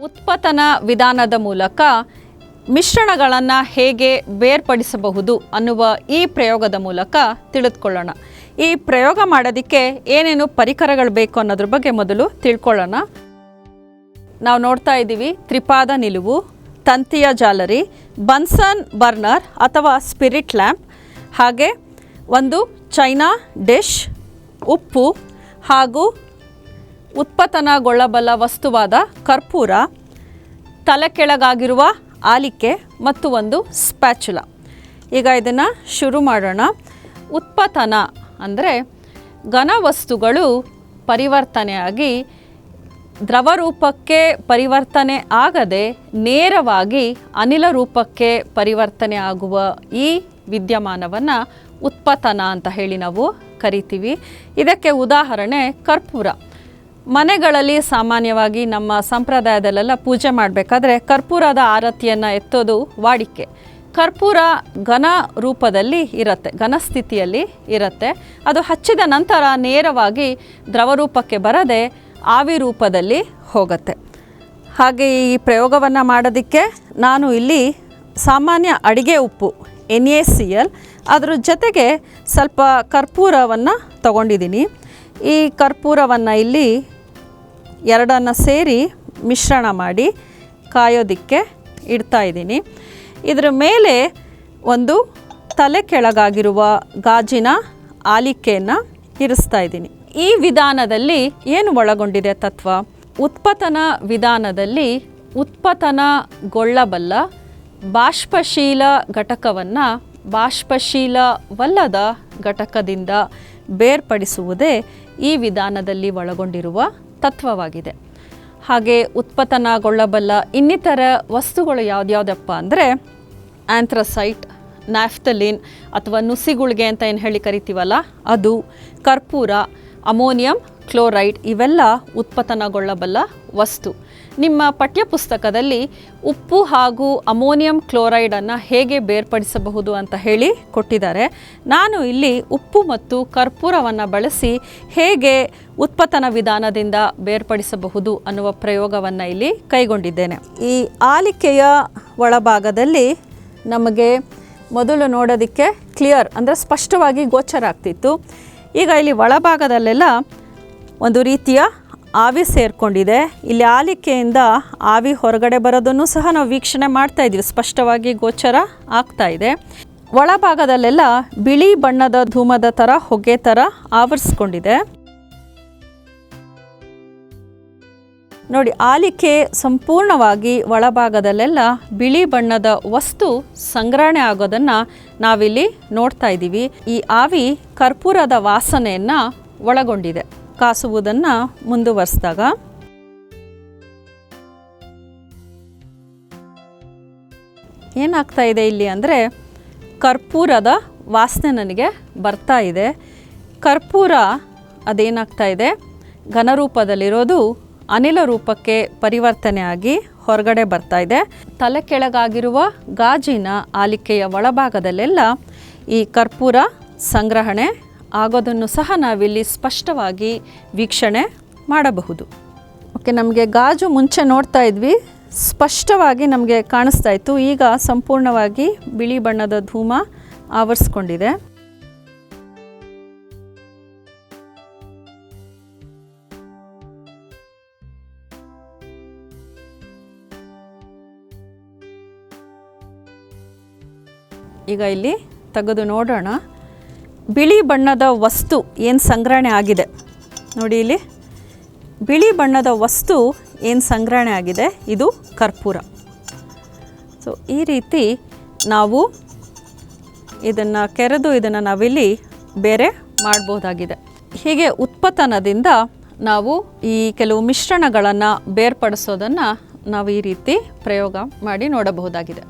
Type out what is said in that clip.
ಉತ್ಪತನ ವಿಧಾನದ ಮೂಲಕ ಮಿಶ್ರಣಗಳನ್ನು ಹೇಗೆ ಬೇರ್ಪಡಿಸಬಹುದು ಅನ್ನುವ ಈ ಪ್ರಯೋಗದ ಮೂಲಕ ತಿಳಿದುಕೊಳ್ಳೋಣ. ಈ ಪ್ರಯೋಗ ಮಾಡೋದಕ್ಕೆ ಏನೇನು ಪರಿಕರಗಳು ಬೇಕು ಅನ್ನೋದ್ರ ಬಗ್ಗೆ ಮೊದಲು ತಿಳ್ಕೊಳ್ಳೋಣ. ನಾವು ನೋಡ್ತಾ ಇದ್ದೀವಿ, ತ್ರಿಪಾದ ನಿಲುವು, ತಂತಿಯ ಜಾಲರಿ, ಬನ್ಸನ್ ಬರ್ನರ್ ಅಥವಾ ಸ್ಪಿರಿಟ್ ಲ್ಯಾಂಪ್, ಹಾಗೆ ಒಂದು ಚೈನಾ ಡಿಶ್, ಉಪ್ಪು ಹಾಗೂ ಉತ್ಪತನಗೊಳ್ಳಬಲ್ಲ ವಸ್ತುವಾದ ಕರ್ಪೂರ ತಲೆ ಕೆಳಗಾಗಿರುವ ಆಲಿಕೆ ಮತ್ತು ಒಂದು ಸ್ಪ್ಯಾಚುಲ. ಈಗ ಇದನ್ನು ಶುರು ಮಾಡೋಣ. ಉತ್ಪತನ ಅಂದರೆ ಘನವಸ್ತುಗಳು ಪರಿವರ್ತನೆಯಾಗಿ ದ್ರವ ರೂಪಕ್ಕೆ ಪರಿವರ್ತನೆ ಆಗದೆ ನೇರವಾಗಿ ಅನಿಲ ರೂಪಕ್ಕೆ ಪರಿವರ್ತನೆ ಆಗುವ ಈ ವಿದ್ಯಮಾನವನ್ನು ಉತ್ಪತನ ಅಂತ ಹೇಳಿ ನಾವು ಕರಿತೀವಿ. ಇದಕ್ಕೆ ಉದಾಹರಣೆ ಕರ್ಪೂರ. ಮನೆಗಳಲ್ಲಿ ಸಾಮಾನ್ಯವಾಗಿ ನಮ್ಮ ಸಂಪ್ರದಾಯದಲ್ಲೆಲ್ಲ ಪೂಜೆ ಮಾಡಬೇಕಾದ್ರೆ ಕರ್ಪೂರದ ಆರತಿಯನ್ನು ಎತ್ತೋದು ವಾಡಿಕೆ. ಕರ್ಪೂರ ಘನ ರೂಪದಲ್ಲಿ ಇರುತ್ತೆ, ಘನ ಸ್ಥಿತಿಯಲ್ಲಿ ಇರುತ್ತೆ. ಅದು ಹಚ್ಚಿದ ನಂತರ ನೇರವಾಗಿ ದ್ರವ ರೂಪಕ್ಕೆ ಬರದೆ ಆವಿ ರೂಪದಲ್ಲಿ ಹೋಗುತ್ತೆ. ಹಾಗೆ ಈ ಪ್ರಯೋಗವನ್ನು ಮಾಡೋದಕ್ಕೆ ನಾನು ಇಲ್ಲಿ ಸಾಮಾನ್ಯ ಅಡಿಗೆ ಉಪ್ಪು, ಎನ್ ಎ ಸಿ ಎಲ್, ಅದ್ರ ಜೊತೆಗೆ ಸ್ವಲ್ಪ ಕರ್ಪೂರವನ್ನು ತಗೊಂಡಿದ್ದೀನಿ. ಈ ಕರ್ಪೂರವನ್ನು ಇಲ್ಲಿ ಎರಡನ್ನು ಸೇರಿ ಮಿಶ್ರಣ ಮಾಡಿ ಕಾಯೋದಕ್ಕೆ ಇಡ್ತಾ ಇದ್ದೀನಿ. ಇದರ ಮೇಲೆ ಒಂದು ತಲೆ ಕೆಳಗಾಗಿರುವ ಗಾಜಿನ ಆಲಿಕೆಯನ್ನು ಇರಿಸ್ತಾ ಇದ್ದೀನಿ. ಈ ವಿಧಾನದಲ್ಲಿ ಏನು ಒಳಗೊಂಡಿದೆ ತತ್ವ? ಉತ್ಪತನ ವಿಧಾನದಲ್ಲಿ ಉತ್ಪತನಗೊಳ್ಳಬಲ್ಲ ಬಾಷ್ಪಶೀಲ ಘಟಕವನ್ನು ಬಾಷ್ಪಶೀಲವಲ್ಲದ ಘಟಕದಿಂದ ಬೇರ್ಪಡಿಸುವುದೇ ಈ ವಿಧಾನದಲ್ಲಿ ಒಳಗೊಂಡಿರುವ ತತ್ವವಾಗಿದೆ. ಹಾಗೆ ಉತ್ಪತನಗೊಳ್ಳಬಲ್ಲ ಇನ್ನಿತರ ವಸ್ತುಗಳು ಯಾವ್ದ್ಯಾವ್ದಪ್ಪ ಅಂದರೆ ಆ್ಯಂಥ್ರಸೈಟ್ ನ್ಯಾಫ್ತಲಿನ್ ಅಥವಾ ನುಸಿಗುಳಿಗೆ ಅಂತ ಏನು ಹೇಳಿ ಕರಿತೀವಲ್ಲ, ಅದು ಕರ್ಪೂರ, ಅಮೋನಿಯಂ, ಕ್ಲೋರೈಡ್ ಇವೆಲ್ಲ ಉತ್ಪತನಗೊಳ್ಳಬಲ್ಲ ವಸ್ತು. ನಿಮ್ಮ ಪಠ್ಯಪುಸ್ತಕದಲ್ಲಿ ಉಪ್ಪು ಹಾಗೂ ಅಮೋನಿಯಂ ಕ್ಲೋರೈಡನ್ನು ಹೇಗೆ ಬೇರ್ಪಡಿಸಬಹುದು ಅಂತ ಹೇಳಿ ಕೊಟ್ಟಿದ್ದಾರೆ. ನಾನು ಇಲ್ಲಿ ಉಪ್ಪು ಮತ್ತು ಕರ್ಪೂರವನ್ನು ಬಳಸಿ ಹೇಗೆ ಉತ್ಪತನ ವಿಧಾನದಿಂದ ಬೇರ್ಪಡಿಸಬಹುದು ಅನ್ನುವ ಪ್ರಯೋಗವನ್ನು ಇಲ್ಲಿ ಕೈಗೊಂಡಿದ್ದೇನೆ. ಈ ಆಲಿಕೆಯ ಒಳಭಾಗದಲ್ಲಿ ನಮಗೆ ಮೊದಲು ನೋಡೋದಕ್ಕೆ ಕ್ಲಿಯರ್ ಅಂದರೆ ಸ್ಪಷ್ಟವಾಗಿ ಗೋಚರ ಆಗ್ತಿತ್ತು. ಈಗ ಇಲ್ಲಿ ಒಳಭಾಗದಲ್ಲೆಲ್ಲ ಒಂದು ರೀತಿಯ ಆವಿ ಸೇರಿಕೊಂಡಿದೆ. ಇಲ್ಲಿ ಆಲಿಕೆಯಿಂದ ಆವಿ ಹೊರಗಡೆ ಬರೋದನ್ನು ಸಹ ನಾವು ವೀಕ್ಷಣೆ ಮಾಡ್ತಾ ಇದ್ದೀವಿ. ಸ್ಪಷ್ಟವಾಗಿ ಗೋಚರ ಆಗ್ತಾ ಇದೆ. ಒಳಭಾಗದಲ್ಲೆಲ್ಲ ಬಿಳಿ ಬಣ್ಣದ ಧೂಮದ ಥರ ಹೊಗೆ ಥರ ಆವರಿಸ್ಕೊಂಡಿದೆ. ನೋಡಿ, ಆಲಿಕೆ ಸಂಪೂರ್ಣವಾಗಿ ಒಳಭಾಗದಲ್ಲೆಲ್ಲ ಬಿಳಿ ಬಣ್ಣದ ವಸ್ತು ಸಂಗ್ರಹಣೆ ಆಗೋದನ್ನು ನಾವಿಲ್ಲಿ ನೋಡ್ತಾ ಇದ್ದೀವಿ. ಈ ಆವಿ ಕರ್ಪೂರದ ವಾಸನೆಯನ್ನು ಒಳಗೊಂಡಿದೆ. ಕಾಸುವುದನ್ನು ಮುಂದುವರಿಸಿದಾಗ ಏನಾಗ್ತಾ ಇದೆ ಇಲ್ಲಿ ಅಂದರೆ ಕರ್ಪೂರದ ವಾಸನೆ ನನಗೆ ಬರ್ತಾ ಇದೆ. ಕರ್ಪೂರ ಅದೇನಾಗ್ತಾ ಇದೆ? ಘನರೂಪದಲ್ಲಿರೋದು ಅನಿಲ ರೂಪಕ್ಕೆ ಪರಿವರ್ತನೆ ಆಗಿ ಹೊರಗಡೆ ಬರ್ತಾ ಇದೆ. ತಲೆ ಕೆಳಗಾಗಿರುವ ಗಾಜಿನ ಆಲಿಕೆಯ ಒಳಭಾಗದಲ್ಲೆಲ್ಲ ಈ ಕರ್ಪೂರ ಸಂಗ್ರಹಣೆ ಆಗೋದನ್ನು ಸಹ ನಾವಿಲ್ಲಿ ಸ್ಪಷ್ಟವಾಗಿ ವೀಕ್ಷಣೆ ಮಾಡಬಹುದು. ಓಕೆ, ನಮಗೆ ಗಾಜು ಮುಂಚೆ ನೋಡ್ತಾ ಇದ್ವಿ. ಸ್ಪಷ್ಟವಾಗಿ ನಮಗೆ ಕಾಣಿಸ್ತಾ ಇತ್ತು. ಈಗ ಸಂಪೂರ್ಣವಾಗಿ ಬಿಳಿ ಬಣ್ಣದ ಧೂಮ ಆವರಿಸ್ಕೊಂಡಿದೆ. ಈಗ ಇಲ್ಲಿ ತೆಗೆದು ನೋಡೋಣ. ಬಿಳಿ ಬಣ್ಣದ ವಸ್ತು ಏನು ಸಂಗ್ರಹಣೆ ಆಗಿದೆ? ನೋಡಿ ಇಲ್ಲಿ. ಬಿಳಿ ಬಣ್ಣದ ವಸ್ತು ಏನು ಸಂಗ್ರಹಣೆ ಆಗಿದೆ? ಇದು ಕರ್ಪೂರ. ಸೊ ಈ ರೀತಿ ನಾವು ಇದನ್ನು ಕೆರೆದು ಇದನ್ನು ನಾವಿಲ್ಲಿ ಬೇರೆ ಮಾಡ್ಬೋದಾಗಿದೆ. ಹೀಗೆ ಉತ್ಪತನದಿಂದ ನಾವು ಈ ಕೆಲವು ಮಿಶ್ರಣಗಳನ್ನು ಬೇರ್ಪಡಿಸೋದನ್ನು ನಾವು ಈ ರೀತಿ ಪ್ರಯೋಗ ಮಾಡಿ ನೋಡಬಹುದಾಗಿದೆ.